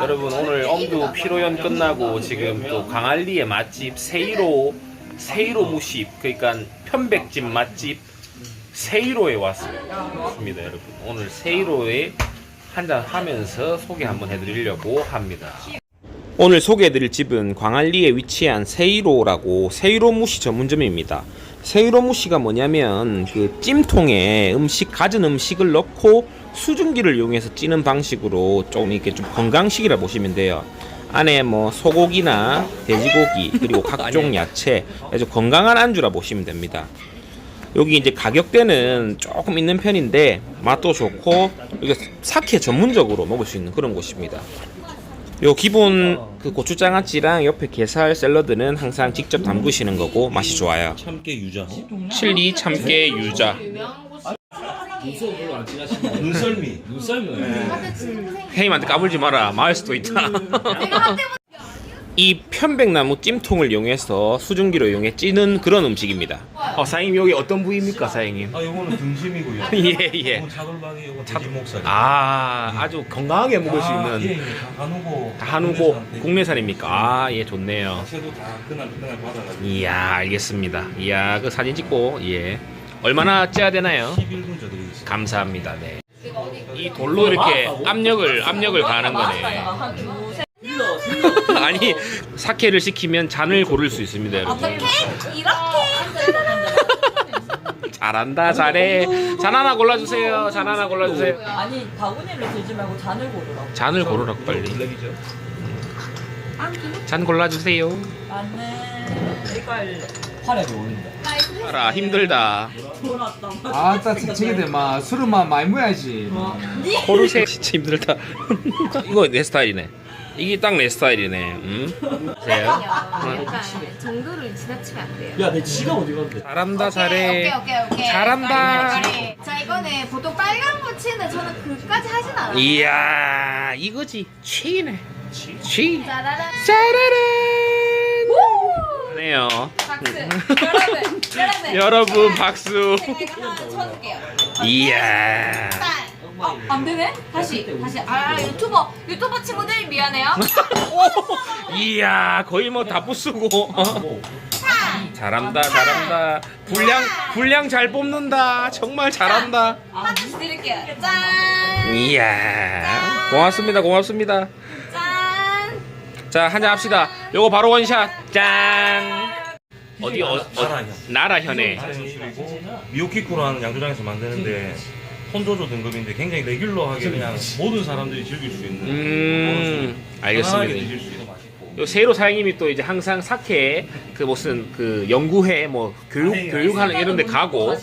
여러분 오늘 엄두 피로연 끝나고 지금 또 강알리의 맛집 세이로 세이로 무십 그러니까 편백집 맛집 세이로에 왔습니다 여러분 오늘 세이로에 한잔 하면서 소개 한번 해드리려고 합니다 오늘 소개해드릴 집은 광안리에 위치한 세이로라고 세이로 무시 전문점입니다. 세이로 무시가 뭐냐면 그 찜통에 음식 갖은 음식을 넣고 수증기를 이용해서 찌는 방식으로 좀 이렇게 좀 건강식이라 보시면 돼요. 안에 뭐 소고기나 돼지고기 그리고 각종 야채 아주 건강한 안주라 보시면 됩니다. 여기 이제 가격대는 조금 있는 편인데 맛도 좋고 이게 사케 전문적으로 먹을 수 있는 그런 곳입니다. 요 기본 그 고추장아찌랑 옆에 게살 샐러드는 항상 직접 담그시는 거고 맛이 좋아요. 참깨 유자 칠리 참깨 유자 눈썹 별로 안 진하시네. 눈썰미 눈썰미. 해임한테 까불지 마라 마을 수도 있다. 이 편백나무 찜통을 이용해서 수증기로 이용해 찌는 그런 음식입니다. 어 사장님 여기 어떤 부위입니까 사장님? 아 요거는 등심이고요 예 예. 요건 차돌박이 요거 돼지 목살 아 아주 건강하게 먹을 수 아, 있는 예, 예. 다 한우고 다 한우고 국내산입니까? 아 예 좋네요. 자체도 다 그날 그날 받아가지고 이야 알겠습니다. 이야 그 사진 찍고 예 얼마나 쪄야 되나요? 11분 저드리겠습니다 감사합니다. 네. 이 돌로 이렇게 압력을 압력을 가하는 거네. 아니 사케를 시키면 잔을 고를 수 있습니다, 여러분. 이렇게? 잘한다, 잘해. 잔 하나 골라주세요. 잔 하나 골라주세요. 아니 바구니를 들지 말고 잔을 고르라고. 잔을 고르라고 빨리. 잔 골라주세요. 나는 할래. 화력이 오른다. 알아 힘들다. 아따 저기들 막 술은만 많이 먹어야지. 고르세 진짜 힘들다. 이거 내 스타일이네. 이게 딱 내 스타일이네. 음? 보세요. 약간 정도를 지나치면 안 돼요. 야 내 지갑 어디 갔는데? 잘한다, 오케이, 잘해. 오케이, 오케이, 오케이. 잘한다. 빨리. 자, 이거는 보통 빨간 고치는 저는 그까지 하진 않아요. 이야, 이거지. 취네. 취. 짜라란. 짜라란. 네요. 박수. 여러분, 여러분. 여러분 박수. 제가 하나 쳐줄게요. 이야. 짠. 어, 안 되네? 다시, 다시. 아, 유튜버, 유튜버 친구들 미안해요. 이야, 거의 뭐 다 부수고. 잘한다, 잘한다. 분량, 분량 잘 뽑는다. 정말 잘한다. 하나씩 드릴게요. 짠. 이야. 고맙습니다, 고맙습니다. 짠. 자, 한잔 합시다. 요거 바로 원샷. 짠. 어디, 어, 어, 나라현 나라현에. 나라현술이고 미오키쿠라는 양조장에서 만드는데 혼조조 등급인데 굉장히 레귤러하게 그냥 모든 사람들이 즐길 수 있는 음, 편안하게 드실. 알겠습니다. 수 있는 맛있고. 요 세로 사장님이 또 이제 항상 사케 그 무슨 그 연구회 뭐 교육 교육하는 이런 데 가고.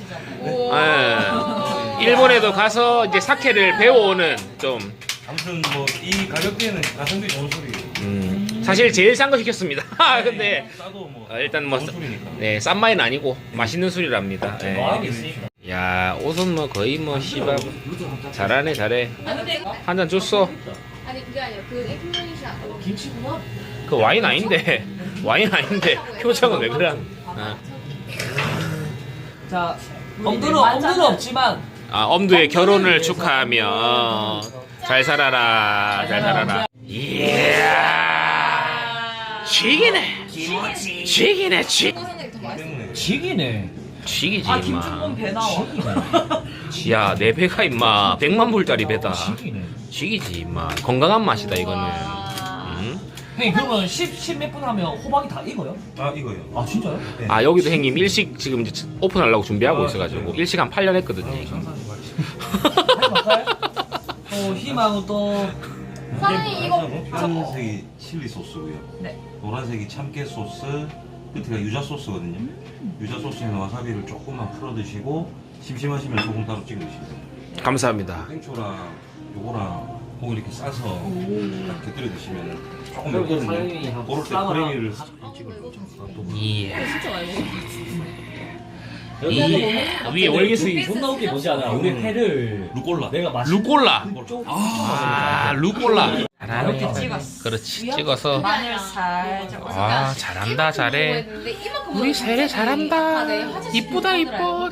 예. 일본에도 가서 이제 사케를 배워오는 좀 아무튼 뭐 이 가격대는 가성비 좋은 술이에요 음, 사실 제일 싼 거 시켰습니다. 아, 근데 싸도 뭐 어, 일단 뭐 좋은 술이니까 네, 싼 마이는 아니고 맛있는 술이랍니다. 예. 야, 옷은 뭐 거의 뭐 씨발 잘하네, 잘해. 한잔 줬어. 아니, 그게 아니라 그 인플루엔샤. 김치구나. 그 와인 아닌데. 와인 아닌데. 표정은 왜 그래? 아, 자 엄두는 엄두는 없지만 아, 엄두의 결혼을 축하하며 어, 잘 살아라. 잘 살아라. 이야. 생각이 더 맛있어. 때문에 지기네. 쥐기지, 아 임마. 김준범 배 나와. 야, 내 배가 임마. 100만 불짜리 배다. 지기네. 쥐기지, 임마. 건강한 맛이다, 이거는. 음? 형님 그러면 10, 10몇분 하면 호박이 다 익어요? 아 이거요 아 진짜요? 네. 아, 여기도 형님 일식 지금 이제 오픈하려고 준비하고 있어가지고. 일식 한 8년 했거든요. 이거. 할까요? 또 희망은 또 사장님, 이거 파란색이 칠리 소스고요 네. 노란색이 참깨 소스 끝에가 유자 소스거든요 유자 소스에 와사비를 조금만 풀어 드시고 심심하시면 소금 따로 찍어 드시면 됩니다 감사합니다. 땡초랑 요거랑 고기 이렇게 싸서 딱 곁들여 드시면 조금 그리고 맵거든요 사장님이 그럴 때 싸거나 크레미를 예. 진짜 많이 먹어. 이 위에 월계수이 존나 웃기 뭐지 않아? 우리 회를 루꼴라 내가 맛 루꼴라. 쪽 아, 루꼴라. 이렇게 잘하네. 찍었어. 그렇지. 찍어서. 마늘 살짝. 아, 잘한다, 잘해. 우리 세례 잘한다. 이쁘다, 이뻐.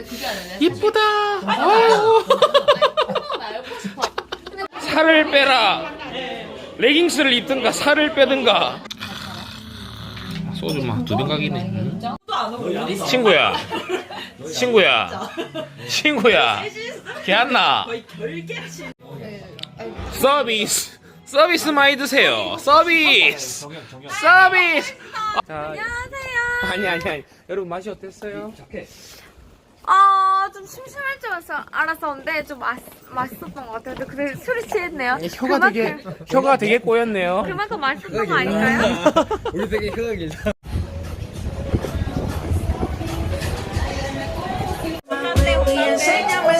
이쁘다. 아유. 살을 빼라. 레깅스를 입든가 살을 빼든가 소주 막 두 병 가기네 친구야 친구야. 친구야. 걔안나. 서비스 서비스 많이 드세요. 서비스. 서비스. 안녕하세요. 아니 아니 아니. 여러분 맛이 어땠어요? 아, 좀 심심할 줄 알았어- 알았었는데 좀 맛, 맛있었던 것 같아요. 근데 그래 술이 취했네요. 혀가 되게 혀가 되게 꼬였네요. 그만큼 맛있었던 거 아닐까요? 우리 되게 혀가 길다.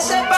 said